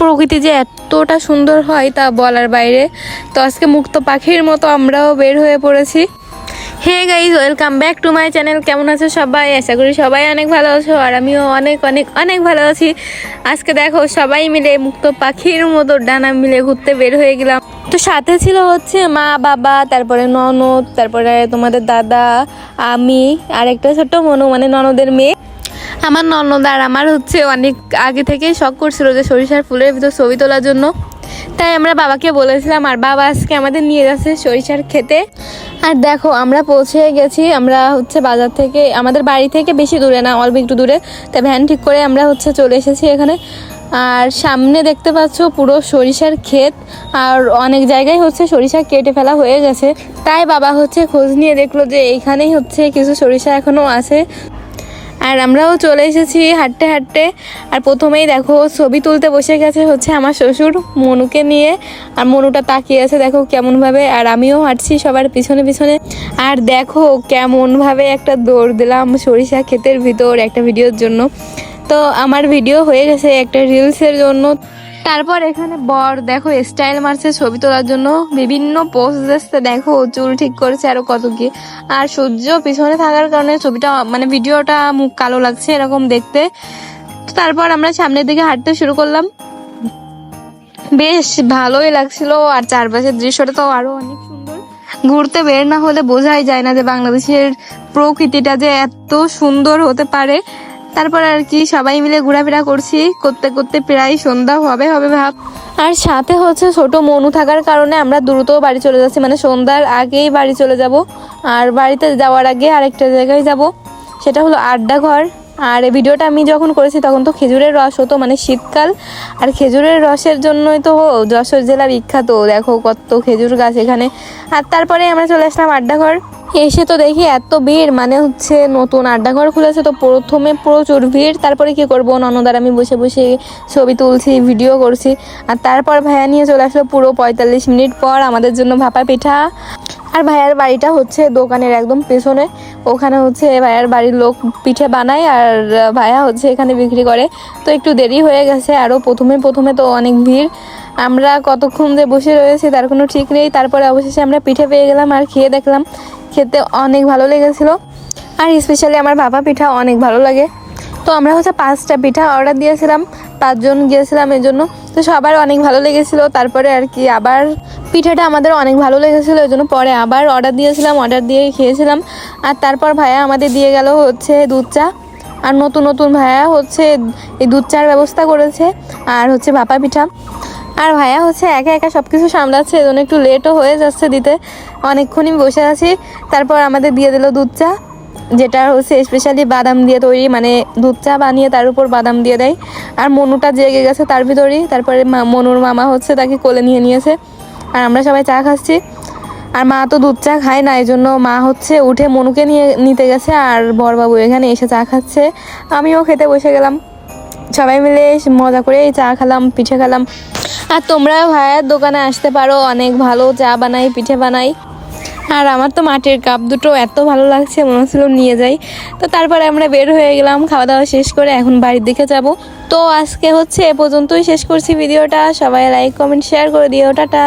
প্রকৃতি যে এতটা সুন্দর হয় তা বলার বাইরে। তো আজকে মুক্ত পাখির মতো আমরাও বের হয়ে পড়েছি। Hey guys welcome back to my channel কেমন আছো সবাই? আশা করি সবাই অনেক ভালো আছো আর আমিও অনেক অনেক অনেক ভালো আছি। আজকে দেখো সবাই মিলে মুক্ত পাখির মতো ডানা মিলে ঘুরতে বের হয়ে গেলাম। তো সাথে ছিল হচ্ছে মা, বাবা, তারপরে ননদ, তারপরে তোমাদের দাদা, আমি আর একটা ছোট্ট মনু মানে ননদের মেয়ে। আমার ননদ আর আমার হচ্ছে অনেক আগে থেকেই শখ করছিল যে সরিষার ফুলের ভিতর ছবি তোলার জন্য। তাই আমরা বাবাকে বলেছিলাম, আর বাবা আজকে আমাদের নিয়ে যাচ্ছে সরিষার খেতে আর দেখো, আমরা পৌঁছে গেছি, আমরা হচ্ছে বাজার থেকে, আমাদের বাড়ি থেকে বেশি দূরে না, অল্প একটু দূরে। তাই ভ্যান ঠিক করে আমরা হচ্ছে চলে এসেছি এখানে। আর সামনে দেখতে পাচ্ছ পুরো সরিষার ক্ষেত, আর অনেক জায়গায় হচ্ছে সরিষা কেটে ফেলা হয়ে গেছে। তাই বাবা হচ্ছে খোঁজ নিয়ে দেখল যে এইখানেই হচ্ছে কিছু সরিষা এখনও আছে। আর আমরাও চলে এসেছি হাঁটতে হাঁটতে। আর প্রথমেই দেখো, ছবি তুলতে বসে গেছে হচ্ছে আমার শ্বশুর মনুকে নিয়ে। আর মনুটা তাকিয়ে আছে, দেখো কেমনভাবে। আর আমিও হাঁটছি সবার পিছনে পিছনে। আর দেখো কেমনভাবে একটা দৌড় দিলাম সরিষা ক্ষেতের ভিতর একটা ভিডিওর জন্য। তো আমার ভিডিও হয়ে গেছে একটা রিলসের জন্য। তারপর এখানে বর, দেখো স্টাইল মারছে ছবি তোলার জন্য। বিভিন্ন পোজ দিচ্ছে দেখো, চুল ঠিক করেছে আরও কত কি। আর সূর্য পিছনে থাকার কারণে ছবিটা মানে ভিডিওটা মুখ কালো লাগছে এরকম দেখতে। তারপর আমরা সামনের দিকে হাঁটতে শুরু করলাম। বেশ ভালোই লাগছিল, আর চারপাশের দৃশ্যটা তো আরও অনেক সুন্দর। ঘুরতে বের না হলে বোঝাই যায় না যে বাংলাদেশের প্রকৃতিটা যে এত সুন্দর হতে পারে। তারপর আর কি সবাই মিলে ঘোরাফেরা করছি। করতে করতে প্রায় সন্ধ্যা হবে হবে ভাব। আর সাথে হচ্ছে ছোট মনু থাকার কারণে আমরা দ্রুত বাড়ি চলে যাচ্ছি। মানে সন্ধ্যার আগেই বাড়ি চলে যাব। আর বাড়িতে যাওয়ার আগে আরেকটা জায়গায় যাব। সেটা হলো আড্ডা ঘর। আর এই ভিডিওটা আমি যখন করেছি তখন তো খেজুরের রস হতো মানে শীতকাল। আর খেজুরের রসের জন্যই তো যশোর জেলা বিখ্যাত। দেখো কত খেজুর গাছ এখানে। আর তারপরে আমরা চলে আসলাম আড্ডাঘর এসে তো দেখি এত ভিড় মানে হচ্ছে নতুন আড্ডাঘর খুলেছে তো প্রথমে প্রচুর ভিড়, তারপরে কি করব? ননদার আমি বসে বসে ছবি তুলছি ভিডিও করছি। আর তারপর ভাইয়া নিয়ে চলে আসলো পুরো পঁয়তাল্লিশ মিনিট পর আমাদের জন্য ভাপা পিঠা। আর ভাইয়ার বাড়িটা হচ্ছে দোকানের একদম পেছনে। ওখানে হচ্ছে ভাইয়ার বাড়ির লোক পিঠে বানায় আর ভাইয়া হচ্ছে এখানে বিক্রি করে। তো একটু দেরি হয়ে গেছে আরও প্রথমে প্রথমে তো অনেক ভিড়। আমরা কতক্ষণ যে বসে রয়েছি তার কোনো ঠিক নেই। তারপরে অবশেষে আমরা পিঠে পেয়ে গেলাম আর খেয়ে দেখলাম। খেতে অনেক ভালো লেগেছিলো। আর স্পেশালি আমার ভাপা পিঠা অনেক ভালো লাগে। তো আমরা হচ্ছে পাঁচটা পিঠা অর্ডার দিয়েছিলাম, পাঁচজন গিয়েছিলাম এর জন্য। তো সবার অনেক ভালো লেগেছিলো, তারপরে আর কি আবার পিঠাটা আমাদের অনেক ভালো লেগেছিলো, এই জন্য পরে আবার অর্ডার দিয়েছিলাম অর্ডার দিয়ে খেয়েছিলাম। আর তারপর ভাইয়া আমাদের দিয়ে গেল হচ্ছে দুধ চা। আর নতুন নতুন ভাইয়া হচ্ছে এই দুধ চার ব্যবস্থা করেছে, আর হচ্ছে ভাপা পিঠা। আর ভাইয়া হচ্ছে একা একা সব কিছু সামলাচ্ছে এজন্য একটু লেটও হয়ে যাচ্ছে দিতে। অনেকক্ষণই বসে আছি, তারপর আমাদের দিয়ে দিল দুধ চা। যেটা হচ্ছে স্পেশালি বাদাম দিয়ে তৈরি মানে দুধ চা বানিয়ে তার উপর বাদাম দিয়ে দেয়। আর মনুটা জেগে গেছে তার ভিতরেই, তারপরে মনুর মামা হচ্ছে তাকে কোলে নিয়ে নিয়েছে। আর আমরা সবাই চা খাচ্ছি। আর মা তো দুধ চা খায় না এই জন্য মা হচ্ছে উঠে মনুকে নিয়ে নিতে গেছে, আর বরবাবু এখানে এসে চা খাচ্ছে। আমিও খেতে বসে গেলাম। সবাই মিলে মজা করে চা খেলাম, পিঠে খেলাম। আর তোমরা ভাইয়ের দোকানে আসতে পারো, অনেক ভালো চা বানাই, পিঠে বানাই। আর আমার তো মাটির কাপ দুটো এত ভালো লাগছে, মনে হচ্ছিল নিয়ে যাই। তো তারপরে আমরা বের হয়ে গেলাম, খাওয়া দাওয়া শেষ করে এখন বাড়ির দিকে যাব। তো আজকে হচ্ছে এ পর্যন্তই শেষ করছি ভিডিওটা, সবাই লাইক কমেন্ট শেয়ার করে দিও, টাটা।